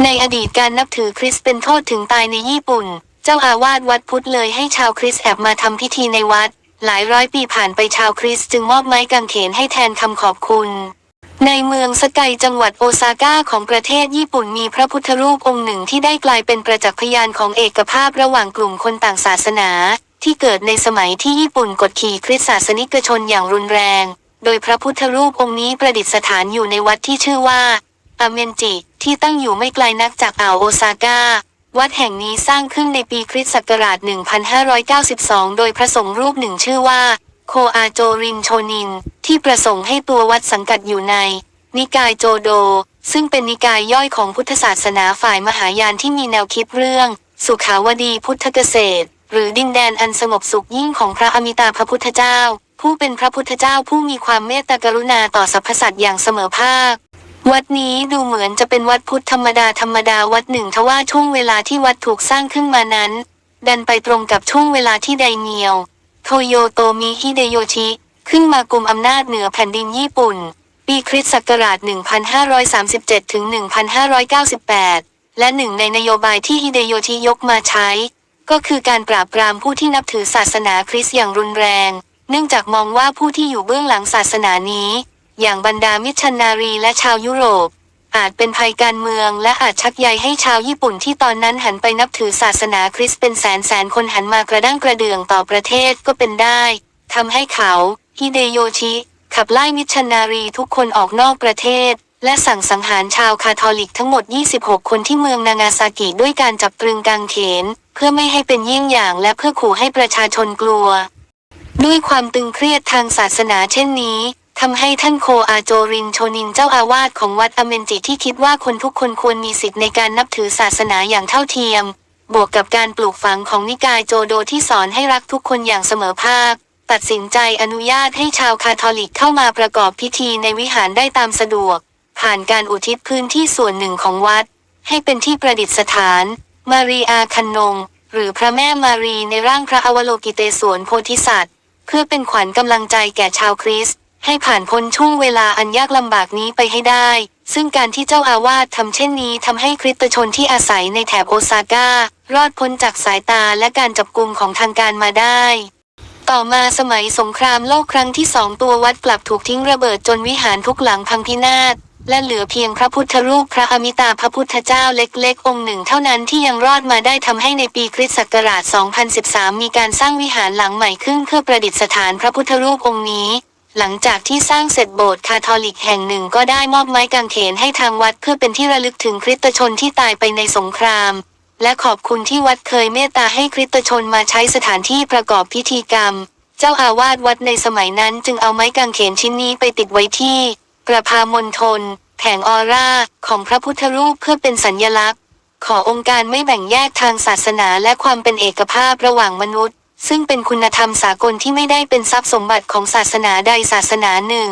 ในอดีตการนับถือคริสเป็นโทษถึงตายในญี่ปุ่น เจ้าอาวาสวัดพุทธเลยให้ชาวคริสแอบมาทำพิธีในวัด หลายร้อยปีผ่านไปชาวคริสจึงมอบไม้กางเขนให้แทนคำขอบคุณ ในเมืองสไกจังหวัดโอซาก้าของประเทศญี่ปุ่นมีพระพุทธรูปองค์หนึ่งที่ได้กลายเป็นประจักษ์พยานของเอกภาพระหว่างกลุ่มคนต่างศาสนา ที่เกิดในสมัยที่ญี่ปุ่นกดขี่คริสศาสนิกชนอย่างรุนแรง โดยพระพุทธรูปองค์นี้ประดิษฐานอยู่ในวัดที่ชื่อว่า อาเมนจิ ที่ตั้งอยู่ไม่ไกลนักจากอ่าวโอซาก้า วัดแห่งนี้สร้างขึ้นในปีคริสต์ศักราช 1592 โดยพระสงฆ์รูปหนึ่งชื่อว่า โคอาโจรินโชนิน ที่ประสงค์ให้ตัววัดสังกัดอยู่ใน นิกายโจโด ซึ่งเป็นนิกายย่อยของพุทธศาสนาฝ่ายมหายานที่มีแนวคิดเรื่อง สุขาวดีพุทธเกษตร หรือดินแดนอันสงบสุขยิ่งของพระอมิตาพระพุทธเจ้า ผู้เป็นพระพุทธเจ้าผู้มีความเมตตากรุณาต่อสรรพสัตว์อย่างเสมอภาค วัดนี้ดูเหมือนจะเป็นวัดพุทธธรรมดาธรรมดาวัดหนึ่งทว่าช่วงเวลาที่วัดถูกสร้างขึ้นมานั้น ดันไปตรงกับช่วงเวลาที่ไดเนียว โทโยโตมิฮิเดโยชิ ขึ้นมากุมอำนาจเหนือแผ่นดินญี่ปุ่น ปีคริสต์ศักราช 1537 ถึง 1598 และหนึ่งในนโยบายที่ฮิเดโยชิยกมาใช้ ก็คือการปราบปรามผู้ที่นับถือศาสนาคริสต์อย่างรุนแรง เนื่องจากมองว่าผู้ที่อยู่เบื้องหลังศาสนานี้ อย่างบรรดามิชชันนารีและชาวยุโรป อาจเป็นภัยการเมืองและอาจชักใยให้ชาวญี่ปุ่นที่ตอนนั้นหันไปนับถือศาสนาคริสต์เป็นแสนแสนคนหันมากระด้างกระเดื่องต่อประเทศก็เป็นได้ทำให้เขาฮิเดโยชิขับไล่มิชชันนารีทุกคนออกนอกประเทศ และสั่งสังหารชาวคาทอลิกทั้งหมด 26 คนที่เมืองนางาซากิด้วยการจับตรึงกางเขน เพื่อไม่ให้เป็นเยี่ยงอย่างและเพื่อขู่ให้ประชาชนกลัว ด้วยความตึงเครียดทางศาสนาเช่นนี้ ทำให้ท่านโคอาโจรินโชนินเจ้าอาวาสของวัดอเมนจิที่คิดว่าคนทุกคนควรมีสิทธิ์ในการนับถือศาสนาอย่างเท่าเทียม บวกกับการปลูกฝังของนิกายโจโดที่สอนให้รักทุกคนอย่างเสมอภาค ตัดสินใจอนุญาตให้ชาวคาทอลิกเข้ามาประกอบพิธีในวิหารได้ตามสะดวก ผ่านการอุทิศพื้นที่ส่วนหนึ่งของวัด ให้เป็นที่ประดิษฐาน มารีอาคันนง หรือพระแม่มารีในร่างพระอวโลกิเตศวรโพธิสัตว์ เพื่อเป็นขวัญกำลังใจแก่ชาวคริสต์ ให้ผ่านพ้นช่วงเวลาอันยากลำบากนี้ไปให้ได้ ซึ่งการที่เจ้าอาวาสทำเช่นนี้ทำให้คริสตชนที่อาศัยในแถบโอซาก้ารอดพ้นจากสายตาและการจับกลุ่มของทางการมาได้ ต่อมาสมัยสงครามโลกครั้งที่สองตัววัดกลับถูกทิ้งระเบิดจนวิหารทุกหลังพังพินาศและเหลือเพียงพระพุทธรูปพระอมิตาพระพุทธเจ้าเล็กๆ องค์หนึ่งเท่านั้นที่ยังรอดมาได้ทำให้ในปีคริสต์ศักราช 2013 มีการสร้างวิหารหลังใหม่ขึ้นเพื่อประดิษฐานพระพุทธรูปองค์นี้ หลังจากที่สร้างเสร็จโบสถ์คาทอลิกแห่งหนึ่งก็ได้มอบไม้กางเขนให้ทางวัดเพื่อเป็นที่ระลึกถึงคริสตชนที่ตายไปในสงคราม และขอบคุณที่วัดเคยเมตตาให้คริสตชนมาใช้สถานที่ประกอบพิธีกรรม เจ้าอาวาสวัดในสมัยนั้นจึงเอาไม้กางเขนชิ้นนี้ไปติดไว้ที่ ประพามณฑลแผงออร่าของพระพุทธรูปเพื่อเป็นสัญญลักษณ์ ขอองค์การไม่แบ่งแยกทางศาสนาและความเป็นเอกภาพระหว่างมนุษย์ ซึ่งเป็นคุณธรรมสากลที่ไม่ได้เป็นทรัพย์สมบัติของศาสนาใดศาสนาหนึ่ง